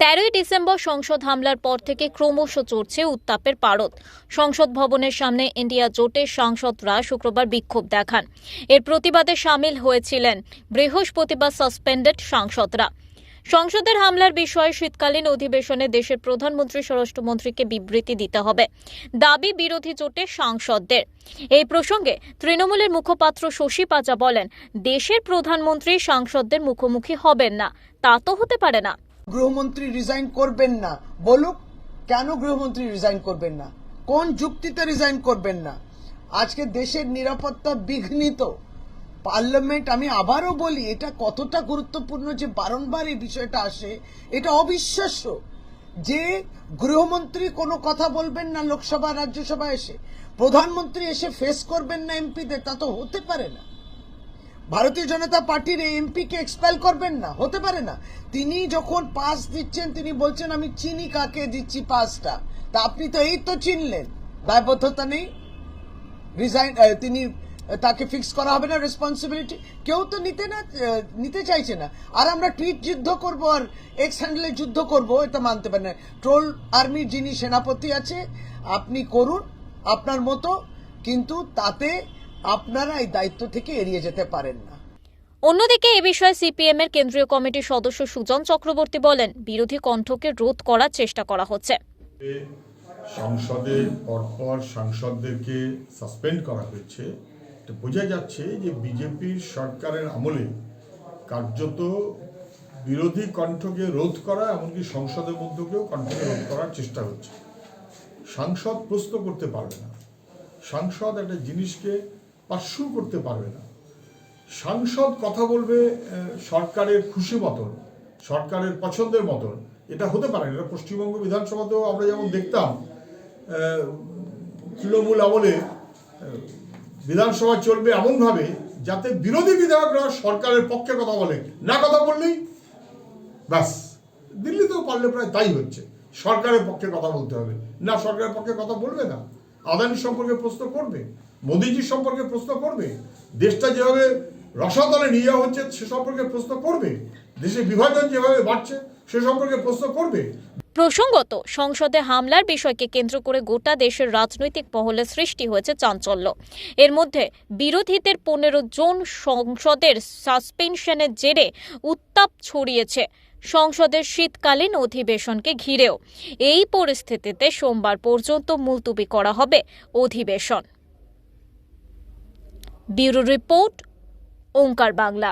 তেরোই ডিসেম্বর সংসদ হামলার পর থেকে ক্রমশ চড়ছে উত্তাপের পারদ। সংসদ ভবনের সামনে ইন্ডিয়া জোটের সাংসদরা শুক্রবার বিক্ষোভ দেখান। এর প্রতিবাদে সামিল হয়েছিলেন বৃহস্পতিবার সাসপেন্ডেড সাংসদরা। সংসদের হামলার বিষয়ে শীতকালীন অধিবেশনে দেশের প্রধানমন্ত্রী, স্বরাষ্ট্রমন্ত্রীকে বিবৃতি দিতে হবে। দাবি, বিরোধী জোটের সাংসদদের। এই প্রসঙ্গে তৃণমূলের মুখপাত্র শশী পাজা বলেন, দেশের প্রধানমন্ত্রী সাংসদদের মুখোমুখি হবেন না। তা তো হতে পারে না। গৃহমন্ত্রী রিজাইন করবেন না। বলুক, কেন গৃহমন্ত্রী রিজাইন করবেন না? কোন যুক্তিতে রিজাইন করবেন না? আজকে দেশের নিরাপত্তা বিঘ্নিত। পার্লামেন্ট, আমি আবারও বলি, এটা কতটা গুরুত্বপূর্ণ যে বারংবার এই বিষয়টা আসে, এটা অবিশ্বাস্য যে গৃহমন্ত্রী কোনো কথা বলবেন না লোকসভা, রাজ্যসভা এসে। প্রধানমন্ত্রী এসে ফেস করবেন না এমপিদের, তা তো হতে পারে না। ভারতীয় জনতা পার্টির এই এমপিকে এক্সপেল করবেন না? হতে পারে না। তিনি যখন পাস দিচ্ছেন, তিনি বলছেন, আমি চিনি কাকে, দিচ্ছি পাসটা তা আপনি তো এই তো চিনলেন। দায়বদ্ধতা নেই। রিজাইন তিনি তাকে ফিক্স করা হবে না রেসপন্সিবিলিটি কেউ তো নিতে না নিতে চাইছে না। আর আমরা টুইট যুদ্ধ করব আর এক্স হ্যান্ডেলে যুদ্ধ করব এটা মানতে পারেন না। ট্রোল আর্মির যিনি সেনাপতি আছে, আপনি করুন আপনার মতো, কিন্তু তাতে আপনারা এই দায়িত্ব থেকে এড়িয়ে যেতে পারেন না। অন্যদিকে এ বিষয়ে সিপিএম এর কেন্দ্রীয় কমিটির সদস্য সুজন চক্রবর্তী বলেন বিরোধী কণ্ঠকে রোধ করার চেষ্টা করা হচ্ছে। সংসদে পরপর সাংসদদেরকে সাসপেন্ড করা হয়েছে এটা বোঝা যাচ্ছে যে বিজেপির সরকারের আমলে কার্যত বিরোধী কণ্ঠকে রোধ করা এমনকি সংসদের মধ্যেও কণ্ঠকে রোধ করার চেষ্টা হচ্ছে। সাংসদ প্রশ্ন করতে পারবে না। সাংসদ একটা জিনিসকে পার্শ্ব করতে পারবে না। সাংসদ কথা বলবে সরকারের খুশি মতন, সরকারের পছন্দের মতন। এটা হতে পারে না, এটা পশ্চিমবঙ্গ বিধানসভাতেও আমরা যেমন দেখতাম তৃণমূল আমলে বিধানসভা চলবে এমনভাবে যাতে বিরোধী বিধায়করা সরকারের পক্ষে কথা বলে। না কথা বললেই ব্যাস, দিল্লিতেও পারলে প্রায় তাই হচ্ছে। সরকারের পক্ষে কথা বলতে হবে। না সরকারের পক্ষে কথা বলবে না। আদানি সম্পর্কে প্রশ্ন করবে মোদিজির সম্পর্কে প্রশ্ন করবে, দেশটা যেভাবে রসাতলে নিয়ে যাওয়া হচ্ছে সে সম্পর্কে প্রশ্ন করবে, দেশে বিভাজন যেভাবে বাড়ছে সে সম্পর্কে প্রশ্ন করবে। প্রসঙ্গত, সংসদে হামলার বিষয়কে কেন্দ্র করে গোটা দেশের রাজনৈতিক মহলে সৃষ্টি হয়েছে চাঞ্চল্য। এর মধ্যে বিরোধীদের পনেরো জন সংসদের সাসপেনশনের জেরে উত্তাপ ছড়িয়েছে। সংসদের শীতকালীন অধিবেশনকে ঘিরেও। এই পরিস্থিতিতে সোমবার পর্যন্ত মুলতুবি করা হবে অধিবেশন। Bureau report, Onkar Bangla.